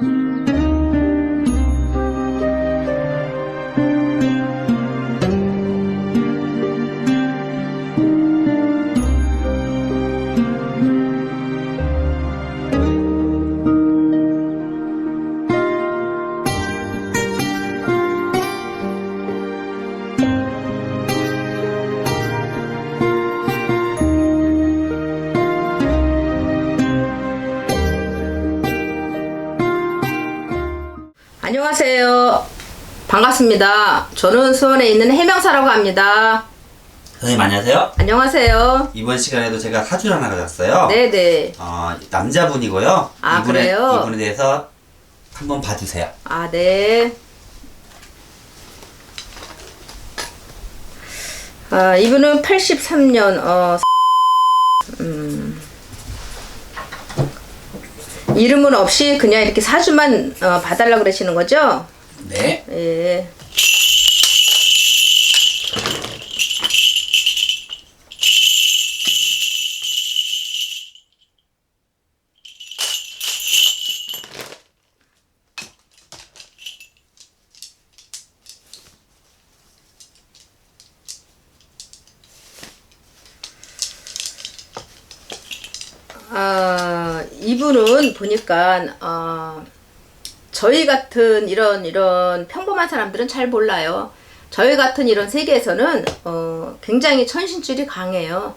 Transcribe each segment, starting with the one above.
안녕 반갑습니다. 저는 수원에 있는 해명사라고 합니다. 선생님 안녕하세요. 안녕하세요. 이번 시간에도 제가 사주를 하나 가져왔어요. 네네. 어, 남자분이고요. 아, 이분에, 그래요? 이분에 대해서 한번 봐주세요. 아, 네. 아, 이분은 83년, 어, 음, 이름은 없이 그냥 이렇게 사주만 어, 봐달라고 그러시는 거죠? 네. 예. 아, 이분은 보니까, 어, 저희 같은 이런 이런 평범한 사람들은 잘 몰라요. 저희 같은 이런 세계에서는 어, 굉장히 천신줄이 강해요.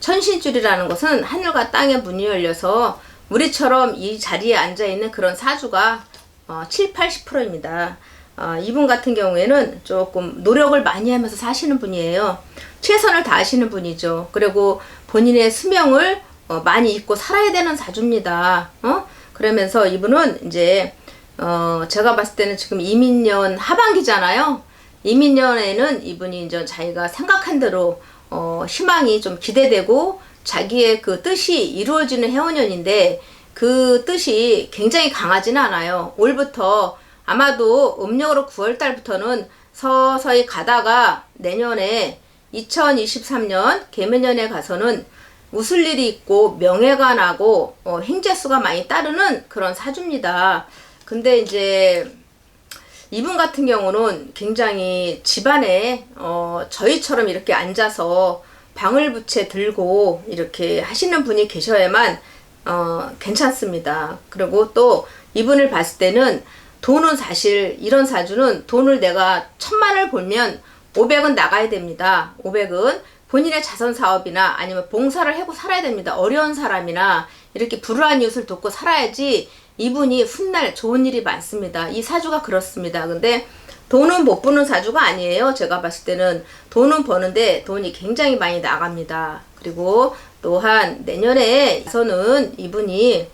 천신줄이라는 것은 하늘과 땅의 문이 열려서 우리처럼 이 자리에 앉아 있는 그런 사주가 어, 7, 80%입니다. 어, 이분 같은 경우에는 조금 노력을 많이 하면서 사시는 분이에요. 최선을 다하시는 분이죠. 그리고 본인의 수명을 어, 많이 잊고 살아야 되는 사주입니다. 어? 그러면서 이분은 이제 어, 제가 봤을 때는 지금 이민년 하반기잖아요. 이민년에는 이분이 이제 자기가 생각한 대로 어, 희망이 좀 기대되고 자기의 그 뜻이 이루어지는 해원년인데 그 뜻이 굉장히 강하지는 않아요. 올부터 아마도 음력으로 9월 달부터는 서서히 가다가 내년에 2023년 개면년에 가서는 웃을 일이 있고 명예가 나고 어, 행재수가 많이 따르는 그런 사주입니다. 근데 이제 이분 같은 경우는 굉장히 집안에 어, 저희처럼 이렇게 앉아서 방울부채 들고 이렇게 하시는 분이 계셔야만 어, 괜찮습니다. 그리고 또 이분을 봤을 때는 돈은 사실 이런 사주는 돈을 내가 천만을 벌면 500은 나가야 됩니다. 500은 본인의 자선 사업이나 아니면 봉사를 하고 살아야 됩니다. 어려운 사람이나 이렇게 불우한 이웃을 돕고 살아야지 이분이 훗날 좋은 일이 많습니다. 이 사주가 그렇습니다. 근데 돈은 못 버는 사주가 아니에요. 제가 봤을 때는 돈은 버는데 돈이 굉장히 많이 나갑니다. 그리고 또한 내년에서는 이분이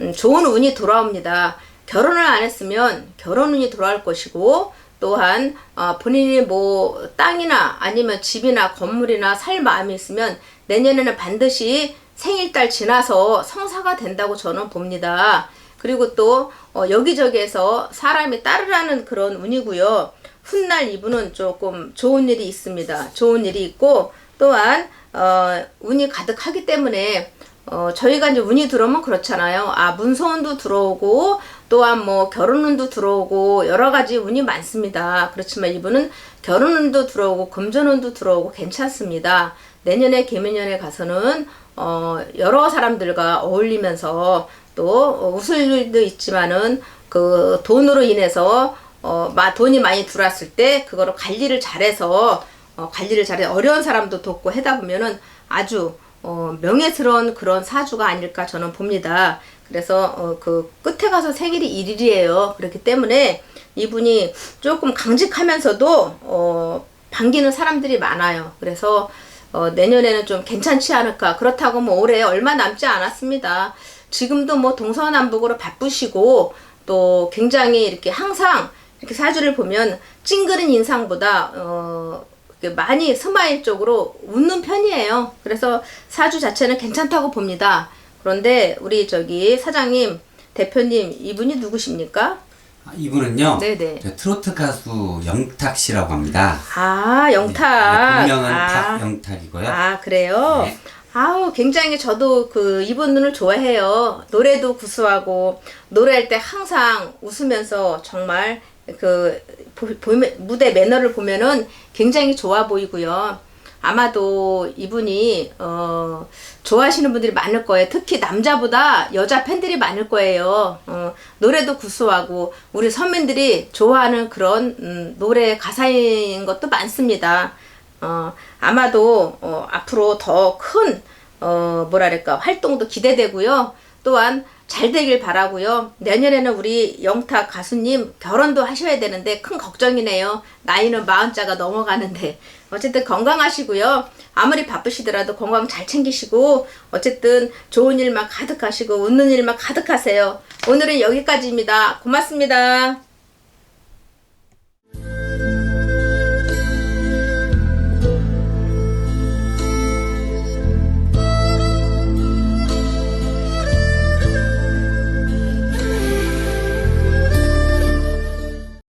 음, 좋은 운이 돌아옵니다. 결혼을 안 했으면 결혼 운이 돌아올 것이고 또한 어, 본인이 뭐 땅이나 아니면 집이나 건물이나 살 마음이 있으면 내년에는 반드시 생일달 지나서 성사가 된다고 저는 봅니다. 그리고 또 어, 여기저기에서 사람이 따르라는 그런 운이고요. 훗날 이분은 조금 좋은 일이 있습니다. 좋은 일이 있고 또한 어, 운이 가득하기 때문에 어, 저희가 이제 운이 들어오면 그렇잖아요. 아, 문서운도 들어오고, 또한 뭐 결혼운도 들어오고, 여러 가지 운이 많습니다. 그렇지만 이분은 결혼운도 들어오고, 금전운도 들어오고, 괜찮습니다. 내년에 개면년에 가서는, 어, 여러 사람들과 어울리면서 또 어, 웃을 일도 있지만은 그 돈으로 인해서 어, 마, 돈이 많이 들어왔을 때 그거를 관리를 잘해서 어, 관리를 잘해 어려운 사람도 돕고 하다 보면은 아주 어, 명예스러운 그런 사주가 아닐까 저는 봅니다. 그래서 어, 그 끝에 가서 생일이 일일이에요. 그렇기 때문에 이분이 조금 강직하면서도 어, 반기는 사람들이 많아요. 그래서 어, 내년에는 좀 괜찮지 않을까. 그렇다고 뭐 올해 얼마 남지 않았습니다. 지금도 뭐 동서남북으로 바쁘시고 또 굉장히 이렇게 항상 이렇게 사주를 보면 찡그린 인상보다 어, 많이 스마일 쪽으로 웃는 편이에요. 그래서 사주 자체는 괜찮다고 봅니다. 그런데 우리 저기 사장님, 대표님 이분이 누구십니까? 아, 이분은요. 네네. 저 트로트 가수 영탁 씨라고 합니다. 아 영탁. 네, 본명은 아, 박영탁이고요. 아 그래요. 네. 아우 굉장히 저도 그 이분을 좋아해요. 노래도 구수하고 노래할 때 항상 웃으면서 정말 그 보, 보면- 무대 매너를 보면은 굉장히 좋아 보이고요. 아마도 이분이 어, 좋아하시는 분들이 많을 거예요. 특히 남자보다 여자 팬들이 많을 거예요. 어, 노래도 구수하고 우리 선민들이 좋아하는 그런 음, 노래 가사인 것도 많습니다. 어, 아마도 어, 앞으로 더큰 어, 뭐랄까 활동도 기대되고요. 또한 잘 되길 바라고요. 내년에는 우리 영탁 가수님 결혼도 하셔야 되는데 큰 걱정이네요. 나이는 마흔자가 넘어가는데 어쨌든 건강하시고요. 아무리 바쁘시더라도 건강 잘 챙기시고 어쨌든 좋은 일만 가득하시고 웃는 일만 가득하세요. 오늘은 여기까지입니다. 고맙습니다.